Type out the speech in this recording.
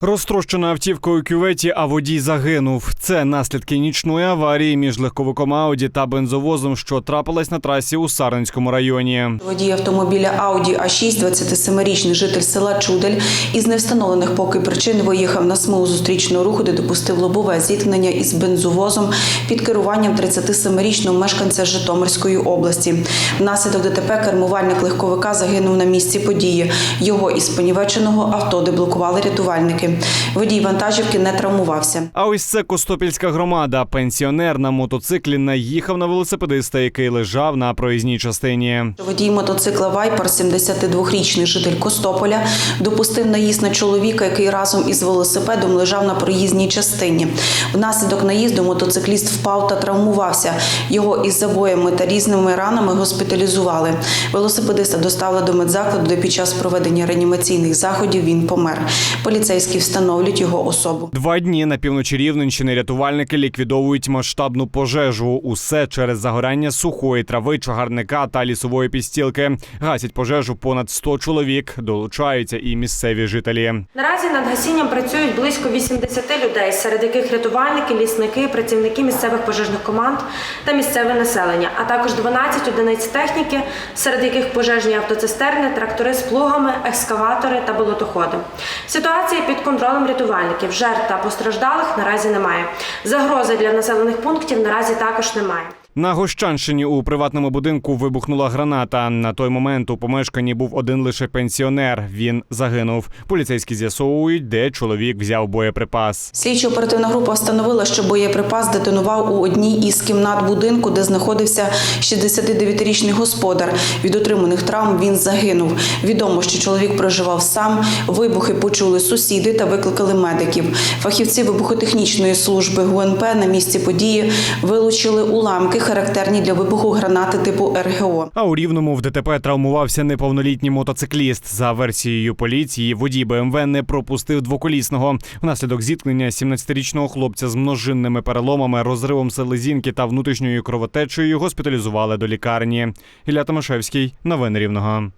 Розтрощена автівка у кюветі, а водій загинув. Це наслідки нічної аварії між легковиком Ауді та бензовозом, що трапилась на трасі у Сарненському районі. Водій автомобіля Audi А6, 27-річний житель села Чудель, із невстановлених поки причин виїхав на смугу зустрічного руху, де допустив лобове зіткнення із бензовозом під керуванням 37-річного мешканця Житомирської області. Внаслідок ДТП кермувальник легковика загинув на місці події. Його із понівеченого авто деблокували рятувальники. Водій вантажівки не травмувався. А ось це Костопільська громада. Пенсіонер на мотоциклі наїхав на велосипедиста, який лежав на проїзній частині. Водій мотоцикла Вайпер, 72-річний житель Костополя, допустив наїзд на чоловіка, який разом із велосипедом лежав на проїзній частині. Внаслідок наїзду мотоцикліст впав та травмувався. Його із забоями та різними ранами госпіталізували. Велосипедиста доставили до медзакладу, де під час проведення реанімаційних заходів він помер. Поліцейські встановлюють його особу. Два дні на півночі Рівненщини рятувальники ліквідовують масштабну пожежу. Усе через загорання сухої трави, чагарника та лісової підстілки. Гасять пожежу понад 100 чоловік. Долучаються і місцеві жителі. Наразі над гасінням працюють близько 80 людей, серед яких рятувальники, лісники, працівники місцевих пожежних команд та місцеве населення, а також 12 одиниць техніки, серед яких пожежні автоцистерни, трактори з плугами, екскаватори та болотоходи. Ситуація під контролем рятувальників. Жертв та постраждалих наразі немає. Загрози для населених пунктів наразі також немає. На Гощанщині у приватному будинку вибухнула граната. На той момент у помешканні був один лише пенсіонер. Він загинув. Поліцейські з'ясовують, де чоловік взяв боєприпас. Слідчо-оперативна група встановила, що боєприпас детонував у одній із кімнат будинку, де знаходився 69-річний господар. Від отриманих травм він загинув. Відомо, що чоловік проживав сам. Вибухи почули сусіди та викликали медиків. Фахівці вибухотехнічної служби ГУНП на місці події вилучили уламки, характерні для вибуху гранати типу РГО. А у рівному в ДТП травмувався неповнолітній мотоцикліст. За версією поліції, водій БМВ не пропустив двоколісного. Внаслідок зіткнення 17-річного хлопця з множинними переломами, розривом селезінки та внутрішньою кровотечею госпіталізували до лікарні. Ілля Томашевський, новини рівного.